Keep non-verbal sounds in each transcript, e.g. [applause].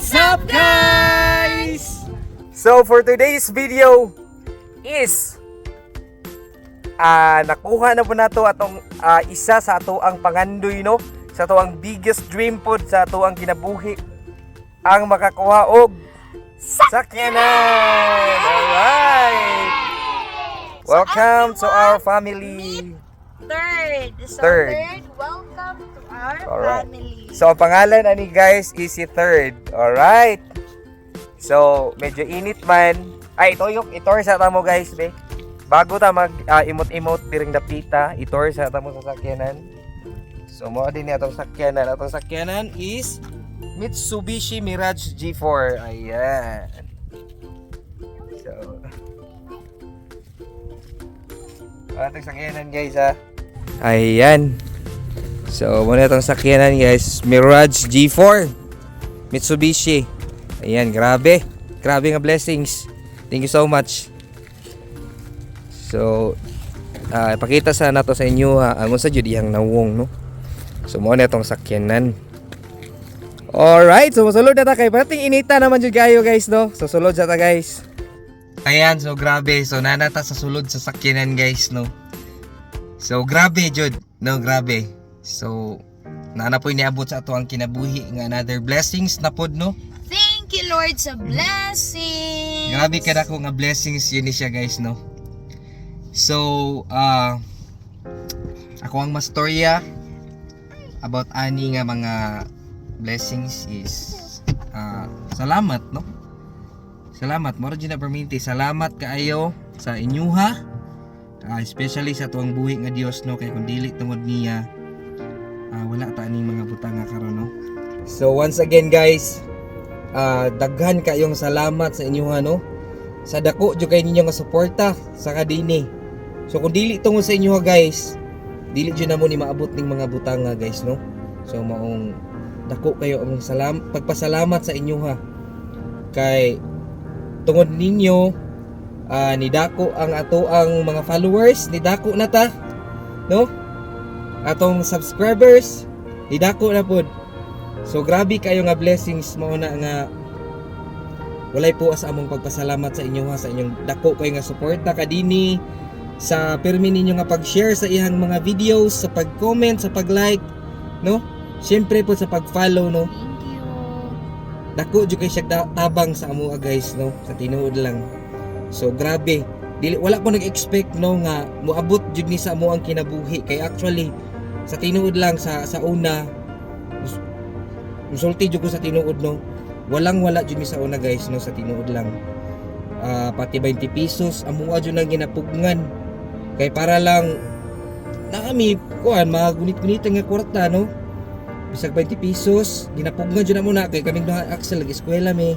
What's up guys? So for today's video is ah nakuha na po nato atong ah, isa sa ato ang pangandoy no sa ato ang biggest dream pod sa ato ang kinabuhi ang makakuha og sakyanan. Alright. Welcome to our family. Third. So Third. third, welcome to our Alright. family. So, ang pangalan ani guys is si Third. Alright. So, medyo init man. Ay, ito yung itor sa tamo guys, be. Bago ta mag ah, imot-imot piring dapita, itor sa tamo sa sakyanan. So, mo din ni atong sakyanan. Atong sakyanan is Mitsubishi Mirage G4. Ayan. So, [laughs] atong sakyanan guys ha. Ayan. So, muna itong sakyanan guys. Mirage G4. Mitsubishi. Ayan, grabe. Grabe nga blessings. Thank you so much. So, ah ipakita sa nato sa inyo ha. Ang sa jud iyang nawong, no? So, muna itong sakyanan. Alright, so masulod na ta kay parating inita naman jud kayo guys, no? So, sulod sa ta guys. Ayan, so grabe. So, nanata sa sulod sa sakyanan guys, no? So, grabe jud. No, grabe. So, naana po iniabot sa ato ang kinabuhi nga another blessings na pod no. Thank you, Lord, sa blessing. Grabe ka ko nga blessings yun ni siya guys no. So, ah ako ang mastorya about ani nga mga blessings is ah salamat no. Salamat mo na perminti. Salamat kaayo sa inyuha. Ah, especially sa tuwang buhi nga Dios no kay kung dili tungod niya ah, wala ta aning mga butang nga karon no. So once again guys, ah, daghan kayong salamat sa inyo no. Sa dako jud kay ninyo nga suporta sa kadini. So kung dili tungod sa inyo guys, dili jud namo ni maabot ning mga butang nga guys no. So maong dako kayo ang salam pagpasalamat sa inyo ha. Kay tungod ninyo ah, ni dako ang ato ang mga followers, ni dako na ta. No? Atong subscribers, ni dako na pod. So grabe kayo nga blessings mao na nga walay po sa among pagpasalamat sa inyo ha sa inyong dako kayo nga suporta kadini sa permi ninyo nga pag-share sa ihang mga videos, sa pag-comment, sa pag-like, no? Syempre po sa pag-follow, no? Thank you. Dako jud kay siya tabang sa amo guys, no? Sa tinuod lang. So grabe. Dili wala ko nag-expect no nga moabot jud ni sa amo ang kinabuhi kay actually sa tinuod lang sa sa una musulti jud ko sa tinuod no. Walang wala jud ni sa una guys no sa tinuod lang. Ah, pati 20 pesos amo jud nang ginapugngan. Kay para lang na kami kuan magunit-gunit nga kwarta no. Bisag 20 pesos, ginapugngan jud na muna kay kaming duha Axel nag eskwela mi.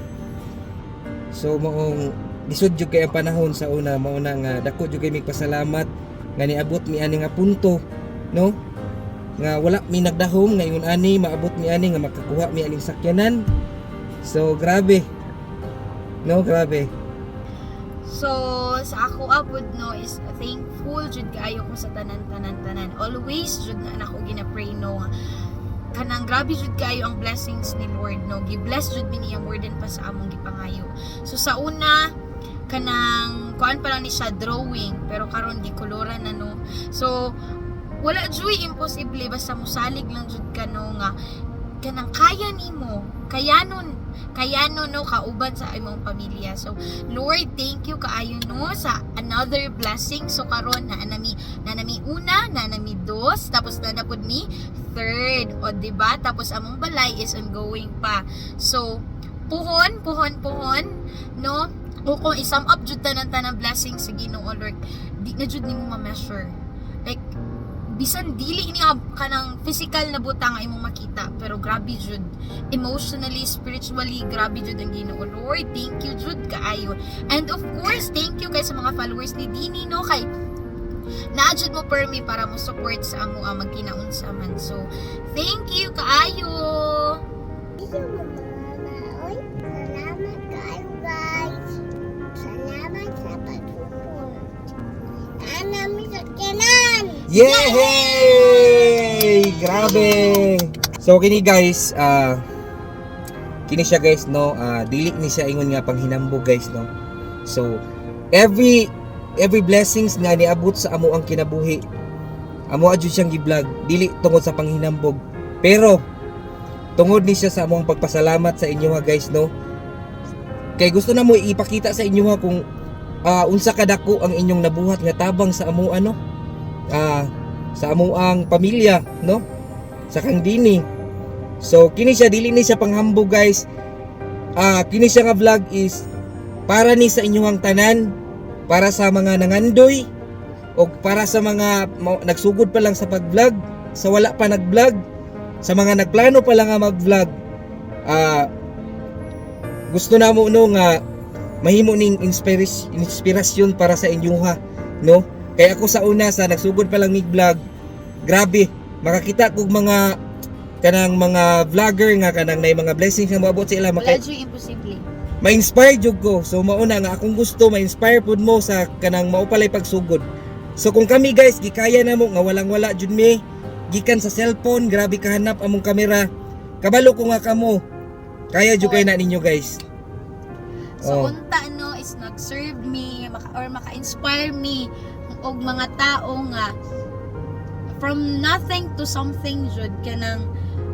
So maong lisod jud kay panahon sa una mauna nga dako jud kay pasalamat nga niabot mi ani nga punto no nga wala mi nagdahom ngayon ani maabot mi ani nga makakuha mi aning sakyanan so grabe no grabe So, sa ako abod no is thankful jud kaayo ko sa tanan tanan tanan. Always jud na nako gina-pray no kanang grabe jud kayo ang blessings ni Lord no. Gi-bless jud mi niya more than pa sa among gipangayo. So sa una kanang kuan pa lang ni siya drawing pero karon gikoloran na no. So wala jud imposible. Basta musalig lang jud ka no nga kanang kaya nimo. Kayanon kayano no kauban sa imong pamilya. So Lord thank you. Kaayo no sa another blessing. So karon na nami na nami una na nami dos. Tapos na napod mi third. O di ba tapos among balay is ongoing pa. So puhon puhon puhon no o kung isum up jud tanan tanang blessing. Sa Ginoo Lord. Di na jud nimo ma-measure. Like bisan dili niya kanang physical na butang imong makita pero grabe jud. Emotionally spiritually grabe jud ang Ginoo. Lord thank you jud kaayo. And of course thank you kay sa mga followers ni Dini no? Kay naadjud mo permi para mo support sa amo ang magkinaunsa man. So thank you kaayo. Salamat Yay! Grabe! So kini guys, ah kini siya guys no? Ah, dili ni siya ingon nga panghinambog guys no? So every every blessings nga niabot sa amo ang kinabuhi amo adyo siyang gi-vlog dili tungod sa panghinambog. Pero tungod ni siya sa among pagpasalamat sa inyo ha guys no? Kay gusto na mo ipakita sa inyo ha kung ah, unsa kadako ang inyong nabuhat nga tabang sa amo ano ah, sa amo ang pamilya no? Sa kang dini so kini siya dili ni siya panghambog guys. Ah kini siya nga vlog is para ni sa inyong tanan para sa mga nangandoy o para sa mga nagsugod pa lang sa pag-vlog sa wala pa nag-vlog sa mga nagplano pa lang nga mag-vlog ah gusto na mo no nga mahimo ning inspirasyon para sa inyo ha no kaya ako sa una sa nagsugod pa lang mig vlog grabe makakita kog mga kanang mga vlogger nga kanang nay mga blessings nga moabot sa ila Wala maka dyan imposible. ma-inspire jud ko. So mauna nga akong gusto ma-inspire pud mo sa kanang maupalay pagsugod. So kung kami guys gikaya na mo nga walang wala jud mi gikan sa cellphone grabe kahanap among kamera. Kabalo ko nga kamo. Kaya jud kay na ninyo guys. So Oh. unta no is nag-serve me maka, or maka-inspire me og mga tao nga from nothing to something jud kanang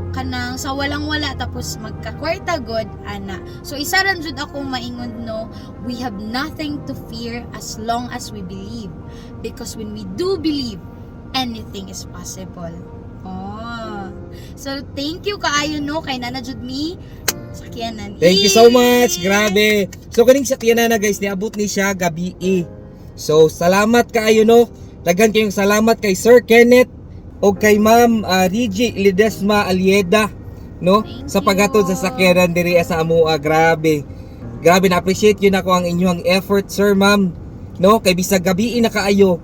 kanang sa walang wala tapos magkakwarta god ana so isa ran jud ako maingon no we have nothing to fear as long as we believe because when we do believe anything is possible oh so thank you kaayo no kay nana jud me sakyanan Thank you so much. Grabe. So kaning sakyanan na guys, niabot ni siya gabi. So salamat kaayo no. Daghan kayong salamat kay Sir Kenneth o kay Ma'am uh, Rigi Ledesma Alieda no Thank sa paghatod sa sakyanan diri sa Amua. Grabe. Grabe na appreciate yun ako ang inyong effort, Sir Ma'am. No, kay bisag gabi na kaayo.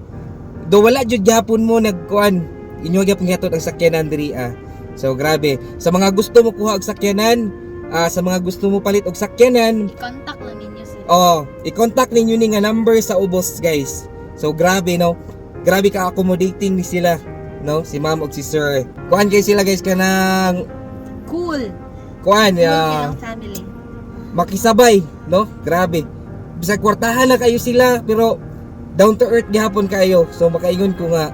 Do wala jud gyapon mo nagkuan. Inyo gyapon hatod ang sakyanan diri ah. So grabe. Sa mga gusto mo kuha og sakyanan, ah, sa mga gusto mo palit og sakyanan, i-contact lang oh, i-contact ninyo ni nga number sa ubos, guys. So grabe no. Grabe ka accommodating ni sila, no? Si Ma'am ug si Sir. Kuan kay sila guys kanang cool kuan ya yeah. family makisabay, no? Grabe. Bisag kwartahan na kayo sila pero down to earth gihapon kayo. So makaingon ko nga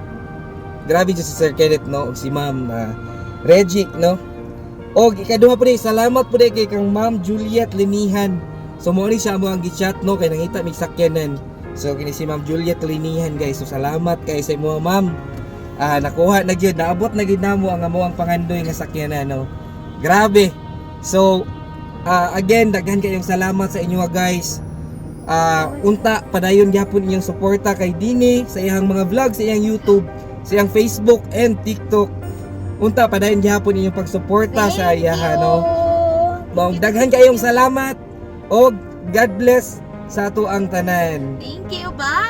grabe jud si Sir Kenneth no ug si Ma'am ah, Reggie no. Og ikaduha po ni salamat po kay kang Ma'am Juliet Linihan. So mo ni siya mo ang gi-chat no kay nangita mig sakyanan. So kini si Ma'am Juliet Linihan guys. So salamat kay sa imo Ma'am. Ah nakuha na gyud naabot na gyud namo ang amo ang pangandoy nga sakyanan no. Grabe. So ah, again daghan kayong salamat sa inyo guys. Ah, unta padayon gyapon inyong suporta kay Dini sa iyang mga vlog sa iyang YouTube, sa iyang Facebook and TikTok. Unta padayon gyapon inyong pagsuporta sa iya no. Mong daghan kayong salamat og God bless sa ato ang tanan. thank you bye